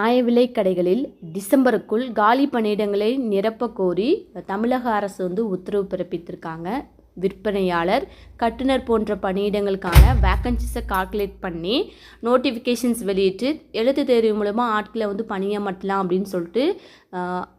விலைக் கடைகளில் டிசம்பருக்குள் காலி பணியிடங்களை நிரப்பக் கோரி தமிழக அரசு வந்து உத்தரவு பிறப்பித்திருக்காங்க. விற்பனையாளர் கட்டுனர் போன்ற பணியிடங்களுக்கான வேக்கன்சிஸை கால்குலேட் பண்ணி நோட்டிஃபிகேஷன்ஸ் வெளியிட்டு எழுத்து தேர்வு மூலமாக ஆட்களை வந்து பணியமர்த்தலாம் அப்படின்னு சொல்லிட்டு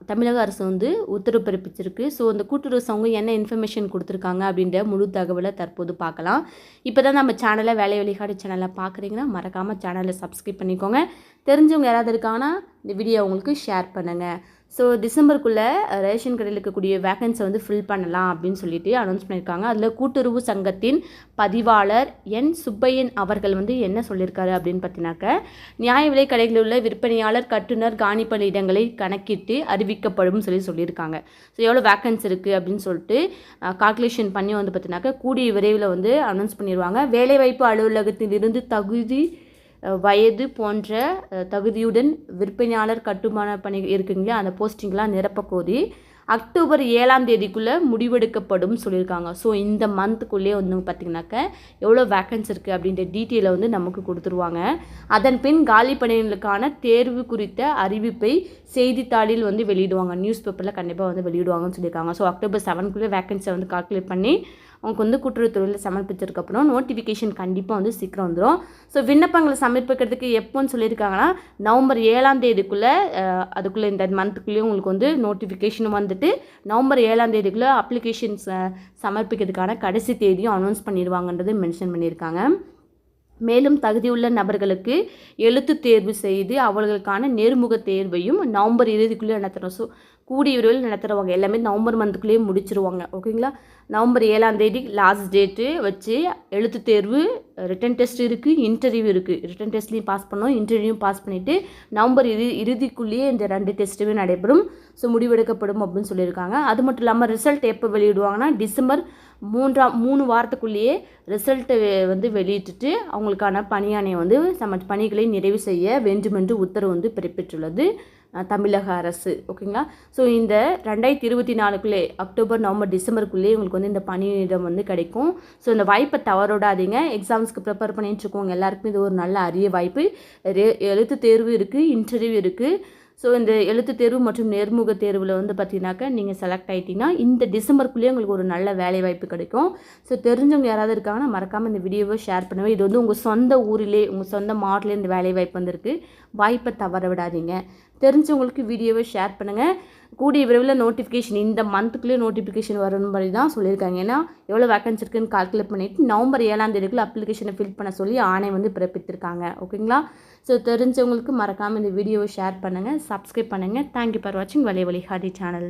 தமிழக அரசு வந்து உத்தரவு பிறப்பிச்சிருக்கு. ஸோ அந்த கூட்டுறவு சங்கம் என்ன இன்ஃபர்மேஷன் கொடுத்துருக்காங்க அப்படின்ற முழு தகவலை தற்போது பார்க்கலாம். இப்போ தான் நம்ம சேனலை வேலை வெளிக்காடு சேனலை பார்க்குறீங்கன்னா மறக்காமல் சேனலை சப்ஸ்கிரைப் பண்ணிக்கோங்க. தெரிஞ்சவங்க யாராவது இருக்காங்கன்னா இந்த வீடியோ உங்களுக்கு ஷேர் பண்ணுங்கள் ஸோ டிசம்பருக்குள்ளே ரேஷன் கடையில் இருக்கக்கூடிய வேக்கன்ஸை வந்து ஃபில் பண்ணலாம் அப்படின்னு சொல்லிட்டு அனௌன்ஸ் பண்ணியிருக்காங்க. அதில் கூட்டுறவு சங்கத்தின் பதிவாளர் என் சுப்பையன் அவர்கள் வந்து என்ன சொல்லியிருக்காரு அப்படின்னு பார்த்தீங்கன்னாக்க நியாய விலை கடைகளில் உள்ள விற்பனையாளர் கட்டுநர் காணி இடங்களை கணக்கிட்டு அறிவிக்கப்படும் சொல்லி சொல்லியிருக்காங்க. ஸோ எவ்வளோ வேக்கன்ஸ் இருக்குது அப்படின்னு சொல்லிட்டு கால்குலேஷன் பண்ணி வந்து பார்த்தீங்கன்னாக்க கூடிய விரைவில் வந்து அனௌன்ஸ் பண்ணிடுவாங்க வேலைவாய்ப்பு அலுவலகத்திலிருந்து தகுதி வயது போன்ற தகுதியுடன் விற்பனையாளர் கட்டுமான பணி இருக்குங்களா? அந்த போஸ்டிங்லாம் நிரப்பக் கோரி அக்டோபர் ஏழாம் தேதிக்குள்ளே முடிவெடுக்கப்படும் சொல்லியிருக்காங்க. ஸோ இந்த மந்த்துக்குள்ளேயே வந்து பார்த்திங்கனாக்க எவ்வளோ வேக்கன்ஸ் இருக்குது அப்படின்ற டீட்டெயிலை வந்து நமக்கு கொடுத்துருவாங்க. அதன் பின் காலி பணிகளுக்கான தேர்வு குறித்த அறிவிப்பை செய்தித்தாளில் வந்து வெளியிடுவாங்க. நியூஸ் பேப்பரில் கண்டிப்பாக வந்து வெளியிடுவாங்கன்னு சொல்லியிருக்காங்க. ஸோ அக்டோபர் செவனுக்குள்ளே வேக்கன்ஸை வந்து கால்குலேட் பண்ணி அவங்களுக்கு வந்து கூட்டுறவுத்துறையில் சமர்ப்பிச்சதுக்கப்புறம் நோட்டிஃபிகேஷன் கண்டிப்பாக வந்து சீக்கிரம் வந்துடும் ஸோ விண்ணப்பங்களை சமர்ப்பிக்கிறதுக்கு எப்போன்னு சொல்லியிருக்காங்கன்னா நவம்பர் ஏழாம் தேதிக்குள்ளே அதுக்குள்ளே இந்த மந்த்துக்குள்ளேயும் உங்களுக்கு வந்து நோட்டிஃபிகேஷன் வந்துட்டு நவம்பர் ஏழாம் தேதிக்குள்ளே அப்ளிகேஷன்ஸ் சமர்ப்பிக்கிறதுக்கான கடைசி தேதியும் அனௌன்ஸ் பண்ணிடுவாங்கன்றது மென்ஷன் பண்ணியிருக்காங்க. மேலும் தகுதியுள்ள நபர்களுக்கு எழுத்து தேர்வு செய்து அவர்களுக்கான நேர்முக தேர்வையும் நவம்பர் இறுதிக்குள்ளே நடத்துகிறோம் ஸோ கூடிய விரைவில் நடத்துகிறவங்க எல்லாமே நவம்பர் மந்த்துக்குள்ளேயே முடிச்சிருவாங்க. ஓகேங்களா? நவம்பர் ஏழாம் தேதி லாஸ்ட் டேட்டு வச்சு எழுத்து தேர்வு ரிட்டன் டெஸ்ட் இருக்குது இன்டர்வியூ இருக்குது ரிட்டன் டெஸ்ட்லேயும் பாஸ் பண்ணோம் இன்டர்வியூ பாஸ் பண்ணிவிட்டு நவம்பர் இறு இறுதிக்குள்ளேயே இந்த ரெண்டு டெஸ்ட்டுமே நடைபெறும். ஸோ முடிவெடுக்கப்படும் அப்படின்னு சொல்லியிருக்காங்க. அது மட்டும் இல்லாமல் ரிசல்ட் எப்போ வெளியிடுவாங்கன்னா டிசம்பர் மூன்றாம் மூணு வாரத்துக்குள்ளேயே ரிசல்ட்டை வந்து வெளியிட்டுட்டு அவங்களுக்கான பணியாணையை வந்து சம பணிகளை நிறைவு செய்ய வேண்டுமென்று உத்தரவு வந்து பிறப்பித்துள்ளது தமிழக அரசு. ஓகேங்களா? ஸோ இந்த ரெண்டாயிரத்தி இருபத்தி நாலுக்குள்ளே அக்டோபர் நவம்பர் டிசம்பருக்குள்ளே உங்களுக்கு வந்து இந்த பணியிடம் வந்து கிடைக்கும். ஸோ இந்த வாய்ப்பை தவறோடாதீங்க. எக்ஸாம்ஸ்க்கு ப்ரிப்பேர் பண்ணிட்டு இருக்கோங்க எல்லாருக்குமே இது ஒரு நல்ல அரிய வாய்ப்பு. எழுத்து தேர்வு இருக்குது இன்டர்வியூ இருக்குது ஸோ இந்த எழுத்து தேர்வு மற்றும் நேர்முக தேர்வில் வந்து பார்த்தீங்கன்னாக்கா நீங்கள் செலக்ட் ஆகிட்டீங்கன்னா இந்த டிசம்பருக்குள்ளேயே உங்களுக்கு ஒரு நல்ல வேலை வாய்ப்பு கிடைக்கும். ஸோ தெரிஞ்சவங்க யாராவது இருக்காங்கன்னா மறக்காமல் இந்த வீடியோவை ஷேர் பண்ணுவேன் இது வந்து உங்கள் சொந்த ஊரிலே உங்கள் சொந்த மாவட்டத்திலே இந்த வேலை வாய்ப்பு வந்திருக்கு. வாய்ப்பை தவற விடாதீங்க. தெரிஞ்சவங்களுக்கு வீடியோவை ஷேர் பண்ணுங்கள் கூடிய விரைவில் நோட்டிஃபிகேஷன் இந்த மந்த்துக்குள்ளேயே நோட்டிஃபிகேஷன் வரணும் மாதிரி தான் சொல்லியிருக்காங்க. ஏன்னா எவ்வளோ வேக்கன்சி இருக்குன்னு கால்குலேட் பண்ணிவிட்டு நவம்பர் ஏழாம் தேதிக்குள்ளே அப்ளிகேஷனை ஃபில் பண்ண சொல்லி ஆணை வந்து பிறப்பித்திருக்காங்க. ஓகேங்களா ஸோ தெரிஞ்சவங்களுக்கு மறக்காமல் இந்த வீடியோவை ஷேர் பண்ணுங்கள் சப்ஸ்கிரைப் பண்ணுங்கள் தேங்க்யூ ஃபார் வாட்சிங் வலை வழிகாட்டி சேனல்